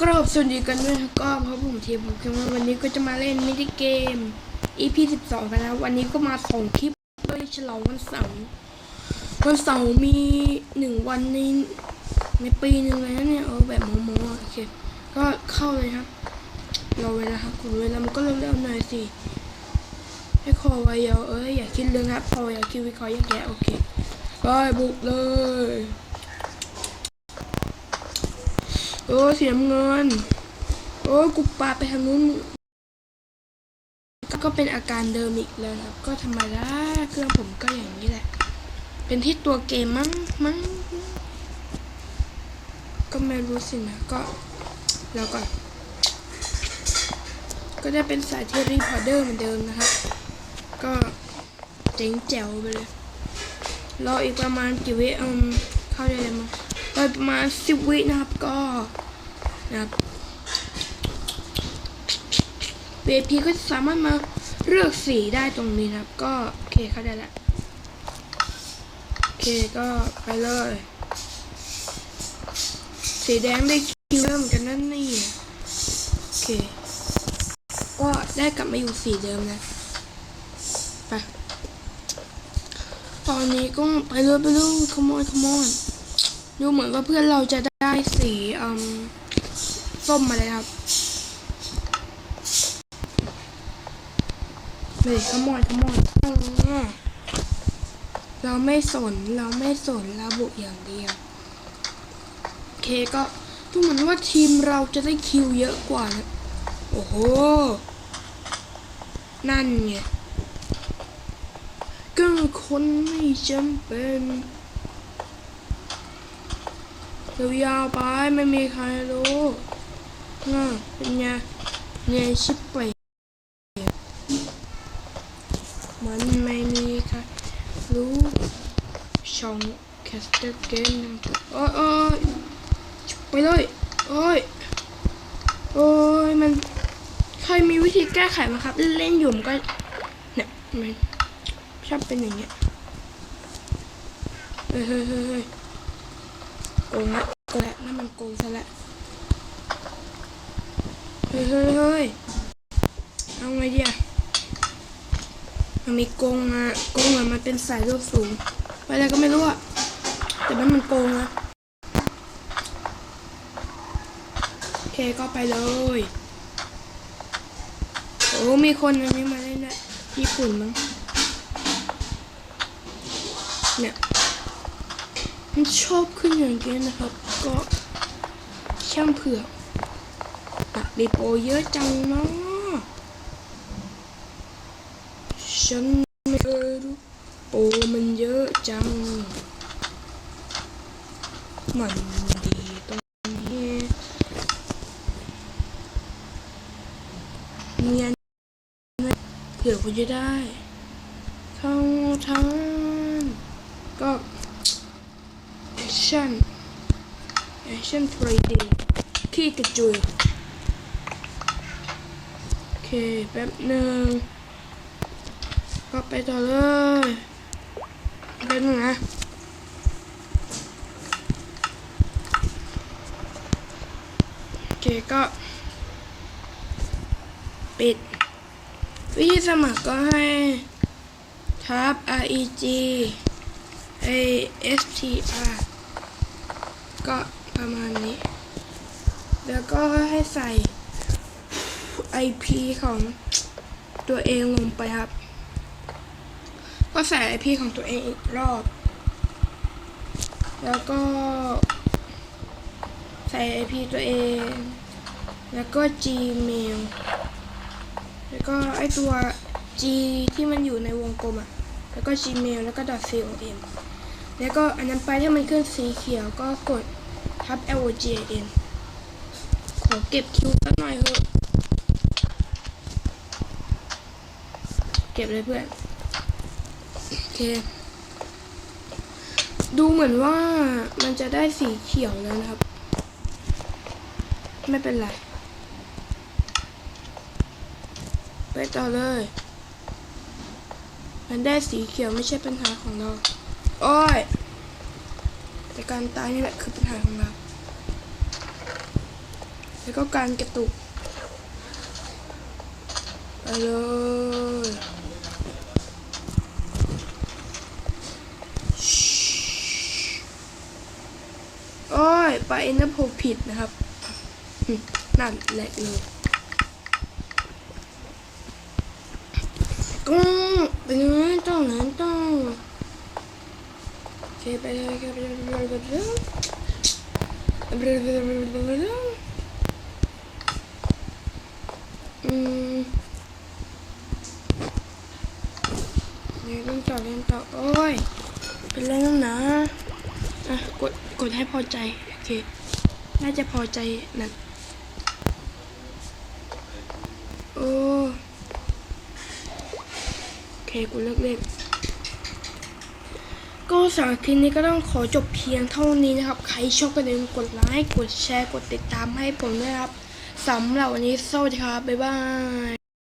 กราบสวัสดีกันด้วยก็เพราะผมทีมผมคือวันนี้ก็จะมาเล่นมินิเกม EP 12 กันนะวันนี้ก็มาส่งคลิปด้วยฉลองวันเสาร์วันเสาร์มีหนึ่งวันในในปีหนึ่งเลยนะเนี่ยเออแบบโมโมๆโอเคก็เข้าเลยครับรอเวลาครับคุณเวลามันก็เร็วๆหน่อยสิให้คอไว้เยอะเอ้ยอย่าคิดเรื่องครับพออย่าคิดวิเคราะห์แยกแยะโอเคไปบุกเลย โอ้ยสีน้ำเงิน โอ้กูปาไปทางนู้นก็เป็นอาการเดิมอีกแล้วครับ ก็ธรรมดาเครื่องผมก็อย่างนี้แหละ เป็นที่ตัวเกมมั้งมั้งก็ไม่รู้สินะก็แล้วก็ ก็จะเป็นสายเทรีพอร์เดอร์เหมือนเดิมนะครับ ก็เจ๋งแจ๋วไปเลยรออีกประมาณกี่วิอืมเข้าได้เลยมั้งรออีกประมาณสิบวินะครับก็ นะครับ VIP ก็สามารถมาเลือกสีได้ตรงนี้นะครับ ก็โอเคเข้าได้แล้วโอเคก็ไปเลย สีแดงได้คิวเริ่มกันนั่นนี่โอเคก็ได้กลับมาอยู่สีเดิมนะไปตอนนี้ก็ไปเลยไปเลยขโมยขโมยดูเหมือนว่าเพื่อนเราจะได้สีอืม ส้มมาเลยครับเฮ้ยขโมยขโมยเราไม่สนเราไม่สนเราบุกอย่างเดียวโอเคก็ดูเหมือนว่าทีมเราจะได้คิวเยอะกว่านะโอ้โห นั่นไงก็คนไม่จำเป็นยาวๆไปไม่มีใครรู้ น่ะเป็นไงเงชิบเปรตมันไม่มีใครรู้ช่องแคสเตอร์เกมนะโอ้ยโอ้ยไปเลยโอ้ยโอ้ยมันใครมีวิธีแก้ไขไหมครับ เล่นอยู่มันก็เนี่ยมันชอบเป็นอย่างเงี้ยเฮ้ยเฮ้ยเฮ้ยโกงละโกงละนั่นมันโกงซะและ เฮ้ยเฮ้ยเฮ้ยเอาไงดีอะมันมีโกงมาโกงอะมันเป็นสายโลกสูง ไปอะไรก็ไม่รู้อะแต่มันมันโกงนะโอเคก็ไปเลยโอ้มีคนอันนี้มาเล่นด้วยญี่ปุ่นมั้งเนี่ยมันชอบขึ้นอย่างเงี้ยนะครับ ก็ช่างเผือก รีโปเยอะจังเนาะฉันไม่เคยรู้โปมันเยอะจัง มันดีตรงนี้เนียนเผื่อคุณจะได้เข้าทางก็แอคชั่นแอคชั่น 3D ขี้กระจุย เคแป๊บหนึ่งก็ไปต่อเลยแป๊บนึงนะโอเคก็ ปิด วิธีสมัครก็ให้ทับ reg a str ก็ประมาณนี้ แล้วก็ให้ใส่ ip ของตัวเองลงไปครับ ก็ใส่ ip ของตัวเองอีกรอบ แล้วก็ใส่ ip ตัวเอง แล้วก็ gmail แล้วก็ไอตัว G ที่มันอยู่ในวงกลมอะแล้วก็ Gmail แล้วก็ .com แล้วก็อันนั้นไปถ้ามันขึ้นสีเขียวก็กดทับ L O G I N ขอเก็บคิวสักหน่อยเถอะ ก็บเลยเพื่อนโอเค ดูเหมือนว่ามันจะได้สีเขียวแล้วนะครับ ไม่เป็นไร ไปต่อเลย มันได้สีเขียวไม่ใช่ปัญหาของเรา โอ้ย แต่การตายนี่แหละคือปัญหาของเรา แล้วก็การกระตุกไปเลย ไปนะผมผิดนะครับ นั่นแหละเลยก็เป็นต้องนั้นต้องโอเคไปเลยครับอืมเดี๋ยวต้องต่อเรียนต่อโอ้ยเป็นไรแล้วนะอะกดกดให้พอใจ เคน่าจะพอใจนะโอ้โอเคกูเลิกเล่นก็สำหรับคลิปนี้ก็ต้องขอจบเพียงเท่านี้นะครับ ใครชอบก็อย่าลืมกดไลค์กดแชร์กดติดตามให้ผมด้วยครับสำหรับวันนี้สวัสดีครับ บ๊ายบาย